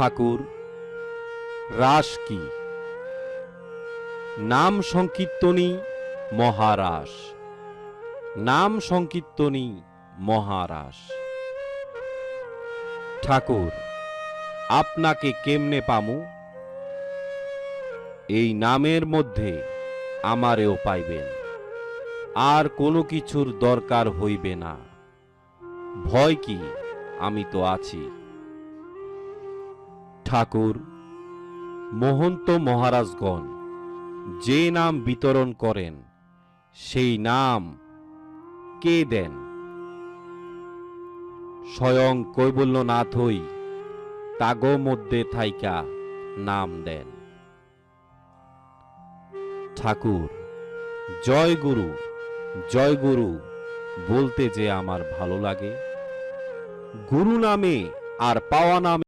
ঠাকুর, রাস কি? নাম সংকীর্তনী মহারাস। নাম সংকীর্তনী মহারাস। ঠাকুর, আপনাকে কেমনে পামু? এই নামের মধ্যে আমারেও পাইবেন। আর কোনো কিছুর দরকার হইবে না। ভয় কি? আমি তো আছি। ঠাকুর, মহন্ত মহারাজগণ, যে নাম বিতরণ করেন, সেই নাম কে দেন? স্বয়ং কৈবল্যনাথই তাগো মধ্যে থাইকা নাম দেন। ঠাকুর, জয় গুরু জয় গুরু, বলতে যে আমার ভালো লাগে। গুরু নামে আর পাওয়া নামে